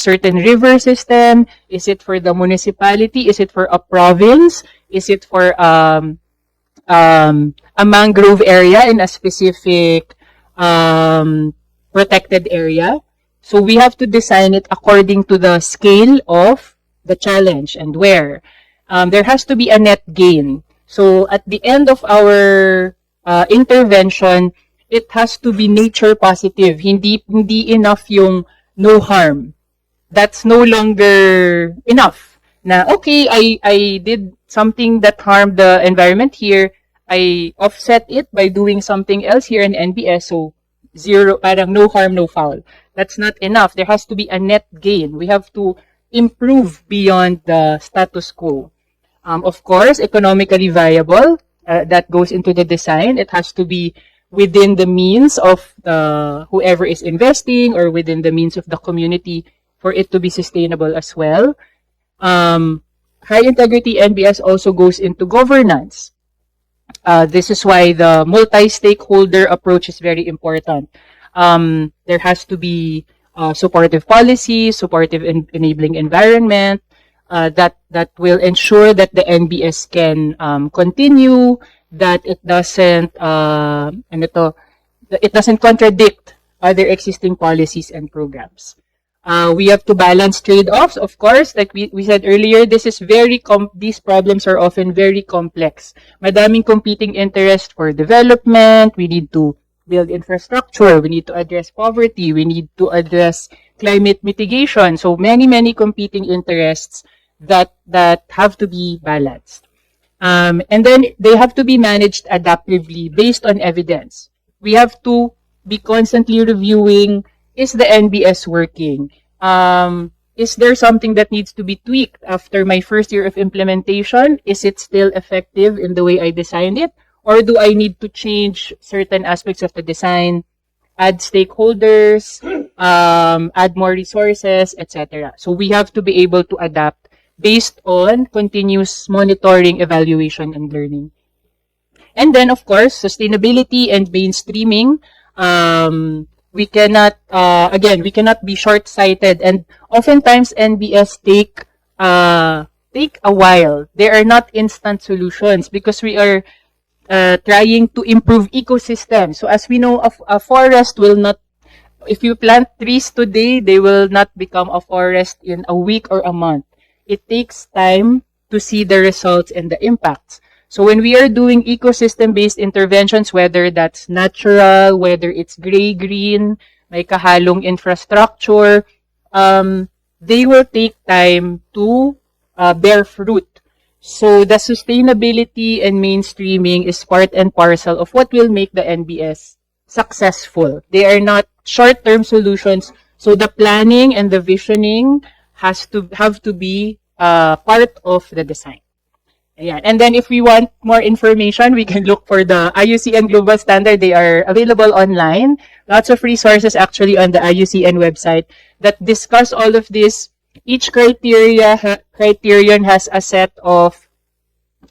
certain river system? Is it for the municipality? Is it for a province? Is it for um, um, a mangrove area in a specific um, protected area? So we have to design it according to the scale of the challenge and where. Um, there has to be a net gain. So at the end of our uh, intervention, it has to be nature positive. Hindi hindi enough yung no harm. That's no longer enough. Na okay, I I did something that harmed the environment here. I offset it by doing something else here in NBS. So zero, parang no harm, no foul. That's not enough. There has to be a net gain. We have to improve beyond the status quo. Um, of course, economically viable. Uh, that goes into the design. It has to be within the means of uh, whoever is investing or within the means of the community for it to be sustainable as well. Um, high integrity NBS also goes into governance. Uh, this is why the multi-stakeholder approach is very important. Um, there has to be uh, supportive policy, supportive en- enabling environment uh, that that will ensure that the NBS can um, continue, that it doesn't uh, ano to, it doesn't contradict other existing policies and programs. Uh, we have to balance trade-offs, of course. Like we, we said earlier, this is very com- these problems are often very complex. Madaming competing interest for development. We need to build infrastructure. We need to address poverty. We need to address climate mitigation. So many, many competing interests that that have to be balanced. Um, and then they have to be managed adaptively based on evidence. We have to be constantly reviewing is the NBS working? Um, is there something that needs to be tweaked after my first year of implementation? Is it still effective in the way I designed it? Or do I need to change certain aspects of the design, add stakeholders, um, add more resources, etc. So we have to be able to adapt based on continuous monitoring, evaluation, and learning. And then, of course, sustainability and mainstreaming. Um, we cannot, uh, again, we cannot be short-sighted. And oftentimes, NBS take, uh, take a while. They are not instant solutions because we are uh, trying to improve ecosystem. So as we know, a, a forest will not, if you plant trees today, they will not become a forest in a week or a month. It takes time to see the results and the impacts. So when we are doing ecosystem-based interventions, whether that's natural, whether it's gray-green, may kahalong infrastructure, um, they will take time to uh, bear fruit. So the sustainability and mainstreaming is part and parcel of what will make the NBS successful. They are not short-term solutions. So the planning and the visioning has to have to be uh, part of the design. Ayan. And then if we want more information, we can look for the IUCN Global Standard. They are available online. Lots of resources actually on the IUCN website that discuss all of this. Each criteria ha- criterion has a set of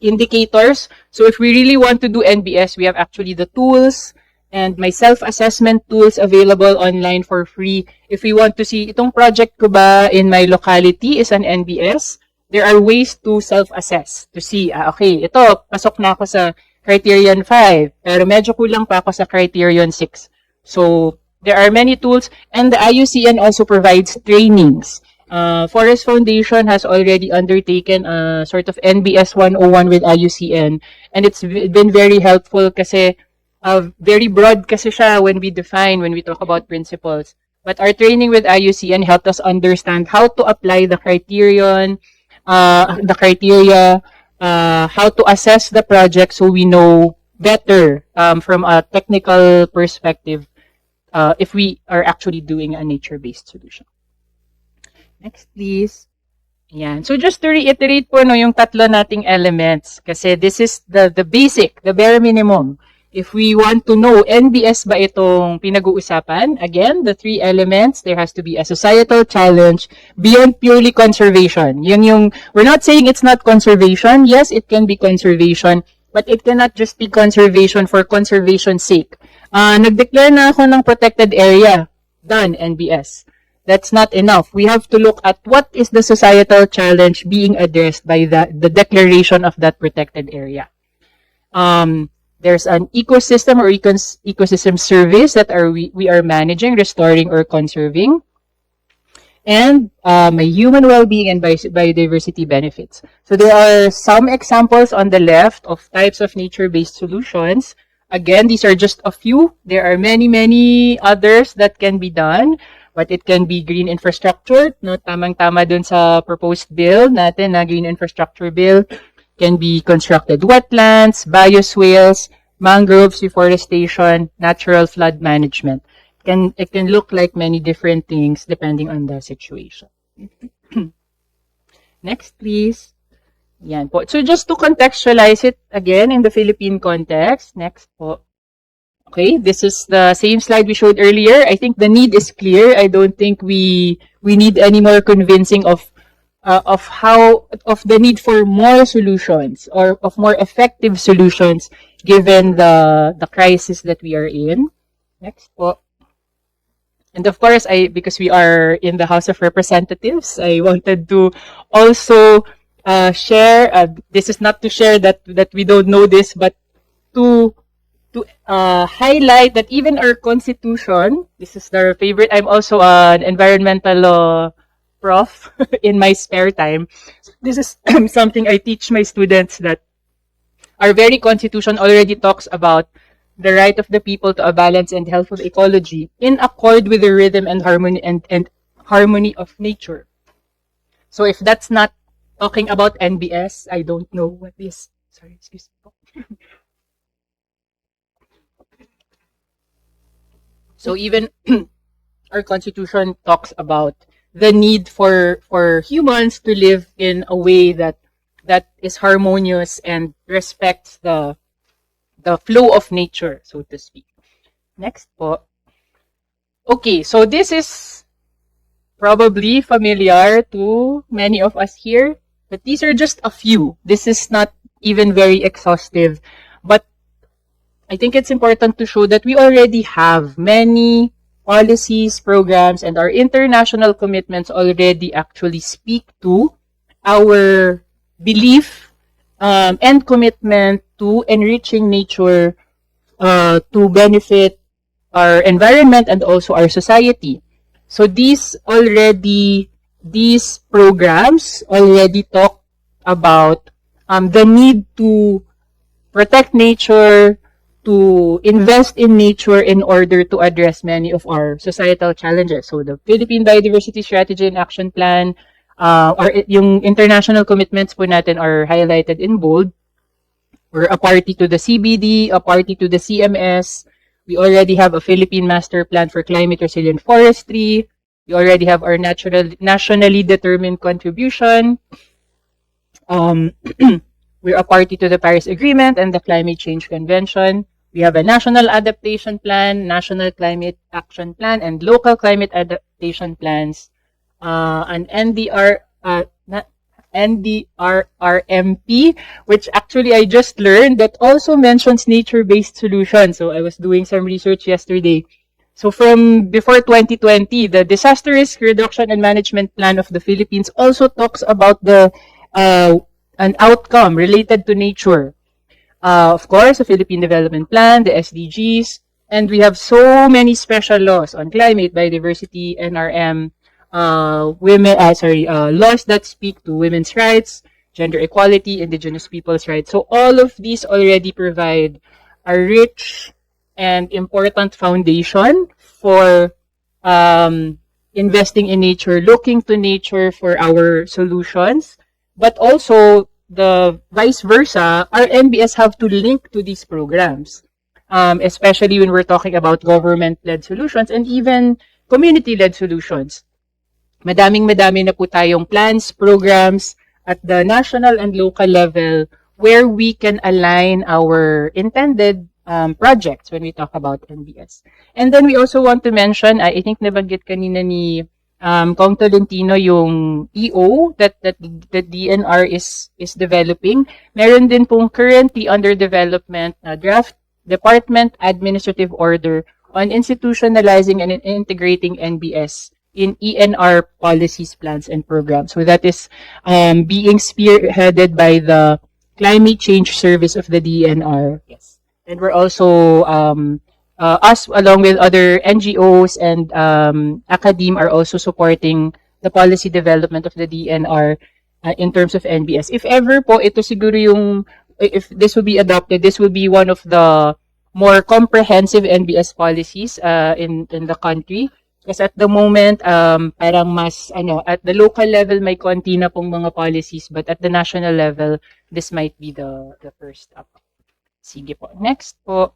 indicators. So if we really want to do NBS, we have actually the tools and my self-assessment tools available online for free. If we want to see itong project ko ba in my locality is an NBS, there are ways to self-assess to see, ah, okay, ito, pasok na ako sa criterion 5, pero medyo kulang pa ako sa criterion 6. So, there are many tools and the IUCN also provides trainings. Uh, Forest Foundation has already undertaken a sort of NBS 101 with IUCN and it's been very helpful kasi uh, very broad kasi siya when we define, when we talk about principles. But our training with IUCN helped us understand how to apply the criterion, uh, the criteria, uh, how to assess the project so we know better um, from a technical perspective uh, if we are actually doing a nature-based solution. Next, please. Yan. So just to reiterate po no, yung tatlo nating elements kasi this is the the basic, the bare minimum. If we want to know NBS ba itong pinag-uusapan, again, the three elements, there has to be a societal challenge beyond purely conservation. Yun yung, we're not saying it's not conservation. Yes, it can be conservation, but it cannot just be conservation for conservation's sake. Uh, nag-declare na ako ng protected area. Done, NBS. that's not enough. We have to look at what is the societal challenge being addressed by the, the declaration of that protected area. Um, there's an ecosystem or ecos- ecosystem service that are we, we are managing, restoring or conserving. And may human well-being and bi- biodiversity benefits. So there are some examples on the left of types of nature-based solutions. Again, these are just a few. There are many, many others that can be done. But it can be green infrastructure, no? Tamang-tama dun sa proposed bill natin na green infrastructure bill. Can be constructed wetlands, bioswales, mangroves, reforestation, natural flood management. Can, it can look like many different things depending on the situation. Next, please. Yan po. So just to contextualize it again in the Philippine context, next po. Okay, this is the same slide we showed earlier. I think the need is clear. I don't think we we need any more convincing of uh, of how of the need for more solutions or of more effective solutions given the the crisis that we are in. Next po. And of course, I because we are in the House of Representatives, I wanted to also uh, share. Uh, this is not to share that that we don't know this, but to to uh, highlight that even our constitution, this is their favorite. I'm also an environmental law prof in my spare time. This is something I teach my students that our very constitution already talks about the right of the people to a balanced and healthful ecology in accord with the rhythm and harmony and, and harmony of nature. So if that's not talking about NBS, I don't know what is. Sorry, excuse me. So even our constitution talks about the need for for humans to live in a way that that is harmonious and respects the the flow of nature, so to speak. Next po. Okay, so this is probably familiar to many of us here, but these are just a few. This is not even very exhaustive, but I think it's important to show that we already have many policies, programs, and our international commitments already actually speak to our belief um, and commitment to enriching nature uh, to benefit our environment and also our society. So these already, these programs already talk about um, the need to protect nature, to invest in nature in order to address many of our societal challenges. So the Philippine Biodiversity Strategy and Action Plan, uh, or yung international commitments po natin are highlighted in bold. We're a party to the CBD, a party to the CMS. We already have a Philippine Master Plan for Climate Resilient Forestry. We already have our natural, nationally determined contribution. Um, We're a party to the Paris Agreement and the Climate Change Convention. We have a National Adaptation Plan, National Climate Action Plan, and local climate adaptation plans. Uh, an NDR, uh, NDRRMP, which actually I just learned that also mentions nature-based solutions. So I was doing some research yesterday. So from before 2020, the Disaster Risk Reduction and Management Plan of the Philippines also talks about the uh, an outcome related to nature. Uh, of course, the Philippine Development Plan, the SDGs, and we have so many special laws on climate, biodiversity, NRM, uh, women, uh, sorry, uh, laws that speak to women's rights, gender equality, indigenous people's rights. So all of these already provide a rich and important foundation for um, investing in nature, looking to nature for our solutions, but also the vice versa, our NBS have to link to these programs, um, especially when we're talking about government-led solutions and even community-led solutions. Madaming madami na po tayong plans, programs at the national and local level where we can align our intended um, projects when we talk about NBS. And then we also want to mention, I think nabanggit kanina ni um, Kong Tolentino yung EO that, that, that DNR is, is developing. Meron din pong currently under development uh, draft Department Administrative Order on institutionalizing and integrating NBS in ENR policies, plans, and programs. So that is um, being spearheaded by the Climate Change Service of the DNR. Yes. And we're also, um, uh, us along with other NGOs and um, academe are also supporting the policy development of the DNR uh, in terms of NBS. If ever po, ito siguro yung, if this will be adopted, this will be one of the more comprehensive NBS policies uh, in, in the country. Kasi at the moment, um, parang mas, ano, at the local level, may konti na pong mga policies, but at the national level, this might be the, the first up. Sige po. Next po.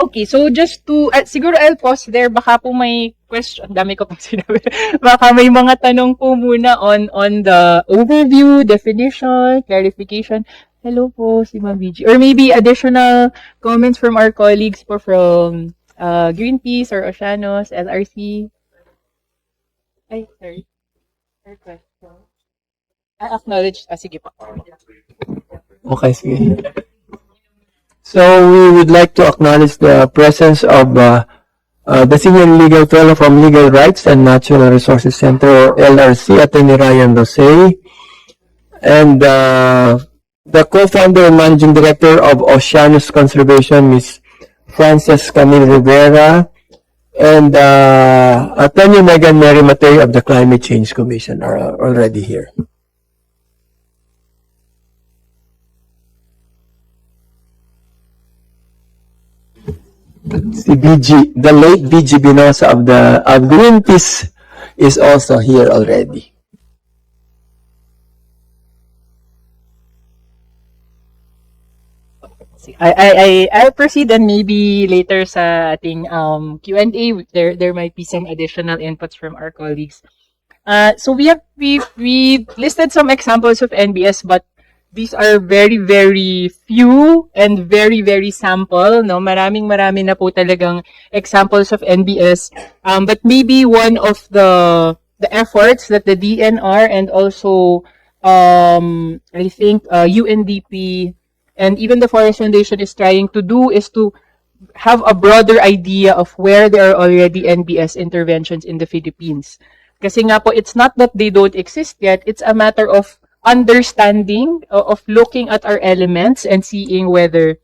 Okay, so just to, uh, siguro I'll pause there, baka po may question, dami ko pang sinabi, baka may mga tanong po muna on, on the overview, definition, clarification. Hello po, si Ma'am VG. Or maybe additional comments from our colleagues po from uh, Greenpeace or Oceanos, LRC. Ay, sorry. Third question. I acknowledge, ah, sige po. Okay, sige. So we would like to acknowledge the presence of uh, uh, the Senior Legal Fellow from Legal Rights and Natural Resources Center, or LRC, Attorney Ryan Rosé, and uh, the co-founder and managing director of Oceanus Conservation, Ms. Frances Camille Rivera, and uh, Attorney Megan Mary Matei of the Climate Change Commission are already here. Si BG, the late BG Binosa of the of Greenpeace is also here already. I, I, I, I'll proceed and maybe later sa ating um, Q&A, there, there might be some additional inputs from our colleagues. Uh, so we have, we, we listed some examples of NBS, but these are very, very few and very, very sample, no? Maraming marami na po talagang examples of NBS. Um, but maybe one of the, the efforts that the DNR and also, um, I think, uh, UNDP and even the Forest Foundation is trying to do is to have a broader idea of where there are already NBS interventions in the Philippines. Kasi nga po, it's not that they don't exist yet, it's a matter of understanding, of looking at our elements and seeing whether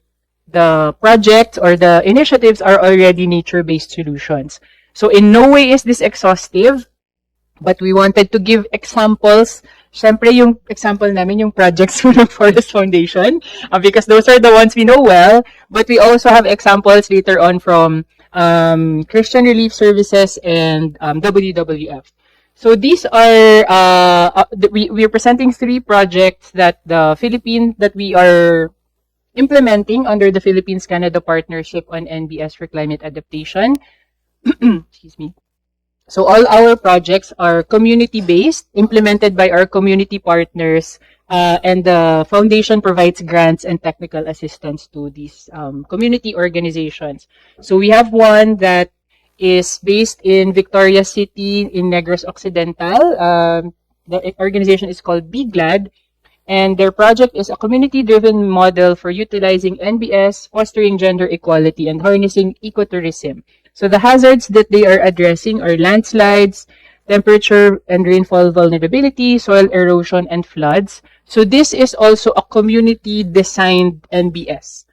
the projects or the initiatives are already nature-based solutions. So in no way is this exhaustive, but we wanted to give examples. Siyempre, yung example namin, yung projects ng Forest Foundation, uh, because those are the ones we know well, but we also have examples later on from um, Christian Relief Services and um, WWF. So these are, uh, uh, we, we are presenting three projects that the Philippine, that we are implementing under the Philippines-Canada Partnership on NBS for Climate Adaptation. Excuse me. So all our projects are community-based, implemented by our community partners, uh, and the foundation provides grants and technical assistance to these um, community organizations. So we have one that is based in Victoria City in Negros Occidental. Um, the organization is called Be Glad, and their project is a community-driven model for utilizing NBS, fostering gender equality, and harnessing ecotourism. So the hazards that they are addressing are landslides, temperature and rainfall vulnerability, soil erosion, and floods. So this is also a community-designed NBS.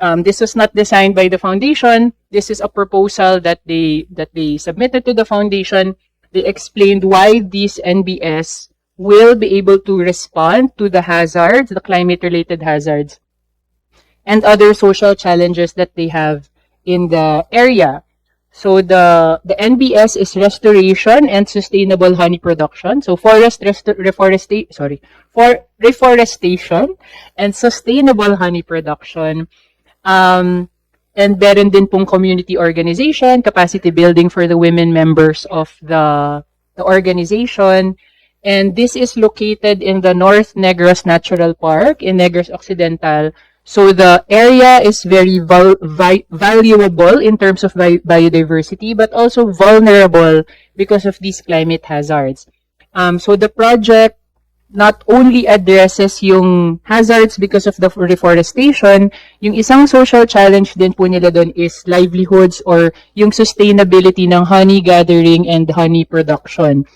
Um, this was not designed by the foundation. This is a proposal that they that they submitted to the foundation. They explained why these NBS will be able to respond to the hazards, the climate-related hazards, and other social challenges that they have in the area. So the the NBS is restoration and sustainable honey production. So forest reforestation, sorry, for reforestation and sustainable honey production. Um, and meron din pong community organization, capacity building for the women members of the the organization. And this is located in the North Negros Natural Park in Negros Occidental. So the area is very val- vi- valuable in terms of bi- biodiversity, but also vulnerable because of these climate hazards. Um, so the project not only addresses yung hazards because of the reforestation, yung isang social challenge din po nila doon is livelihoods or yung sustainability ng honey gathering and honey production.